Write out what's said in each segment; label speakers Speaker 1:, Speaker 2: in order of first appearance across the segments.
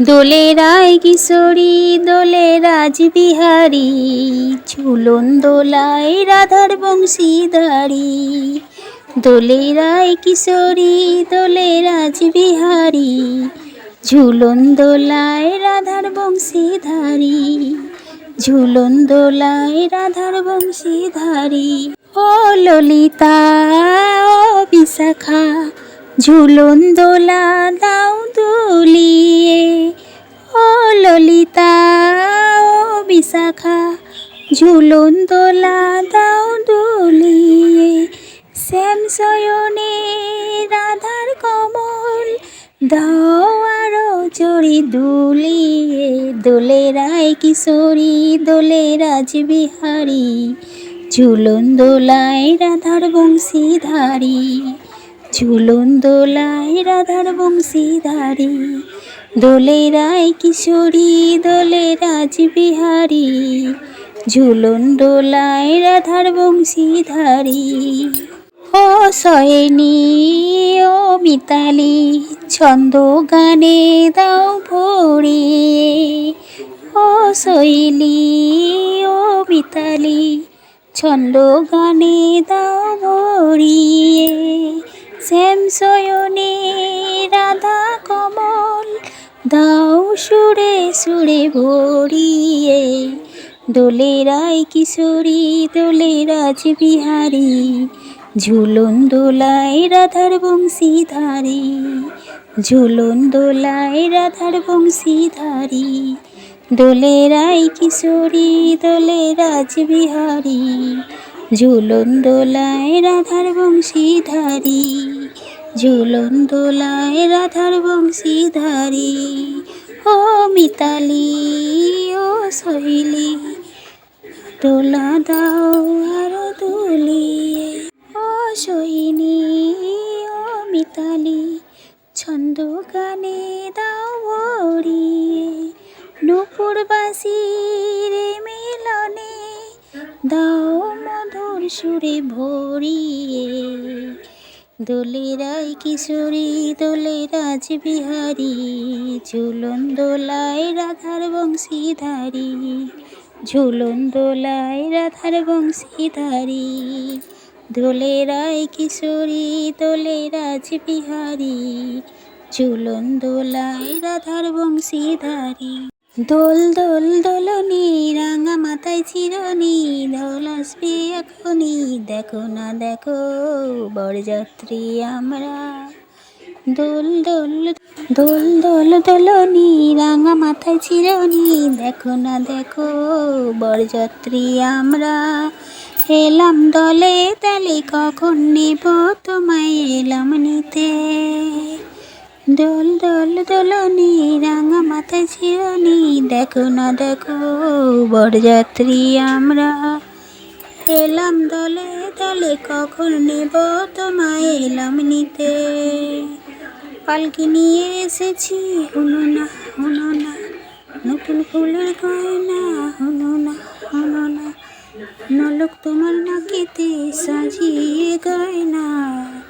Speaker 1: দোলে রায় কিশোরী, দোলে রাজবিহারী ঝুলন দোলায় রাধার বংশীধারী। দোলে রায় কিশোরী, দোলে রাজবিহারী ঝুলন দোলায় রাধার বংশীধারী। ঝুলন দোলায় রাধার বংশীধারী। ও ললিতা, ও বিশাখা, ঝুলন দোলা দাও দুলিয়ে। বিশাখা ঝুলন দোলা দাও দুলিয়ে। শ্যাম শয়নে রাধার কমল, দাও আরও চড়ি দুলিয়ে। দোলে রায় কিশোরী, দোলে রাজবিহারী, ঝুলন দোলায় রাধার বংশীধারী। ঝুলন দোলায় রাধার বংশীধারী। দোলে রায় কিশোরী, দোলে রাজবিহারী, ঝুলন দোলায় রাধার বংশীধারী ও সয়নি, ও মিতালি, ছন্দ গানে দাও ভরিয়ে ও শৈলী, ও মিতালি, ছন্দ গানে দাও ভরিয়ে শ্যাম শয়নে রাধা দাও সুরে সুরে ভরিয়ে, দোলে রায় কিশোরী, দোলে রাজবিহারী ঝুলন দোলায় রাধার বংশীধারী, ঝুলন দোলায় রাধার বংশীধারী, দোলে রায় কিশোরী, দোলে রাজবিহারী ঝুলন দোলায় রাধার বংশীধারী। ঝুলন দোলায় রাধার বংশীধারী, ও মিতালি, ও সহেলি দোলা দাও আরও দুলিয়ে, ও সোহিনী ও মিতালি, ছন্দ গানে দাও ভরিয়ে। নুপুরবাসী রে মিলনে দাও মধুর সুরে ভরিয়ে। দোলে রায় কিশোরী দোলে রাজবিহারী ঝুলন দোলায় রাধার বংশীধারী, ঝুলন দোলায় রাধার বংশীধারী। দোলে রায় কিশোরী দোলে রাজবিহারী ঝুলন দোলায় রাধার বংশীধারী। দোল দোল দোলনি, রাঙা মাথায় চিরনি দোল আসবে এখনই দেখো না দেখো বরযাত্রী আমরা। দোল দোল দোল দোল দোলনি, রাঙা মাথায় চিরনি, দেখো না দেখো বরযাত্রী আমরা। এলাম দলে তালে কখন নেব তোমায় এলাম নিতে? দোল দোল দোলনি, রাঙা মাথায় চিরনি দেখো না দেখো, বরযাত্রী আমরা। এলাম দলে দলে, কখন নেব তোমায় এলাম নিতে। পালকি নিয়ে এসেছি, হুনো না হুনো না। নতুন ফুলের গয়না, হুনো না হুনো না। নলক তোমার নাকিতে সাজিয়ে গয়না।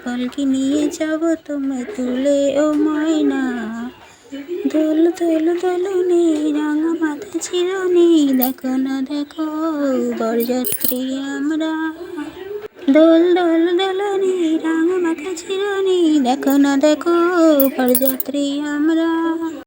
Speaker 1: পালকি নিয়ে যাব তোমায় তুলে ও ময়না। দোল দোল দোলনি রাঙা মাথা ছিড়নি দেখো না, দেখো, বরযাত্রী আমরা। দোল দোল দোলনি রাঙা মাথা ছিড়নি দেখো না, দেখো, বরযাত্রী আমরা।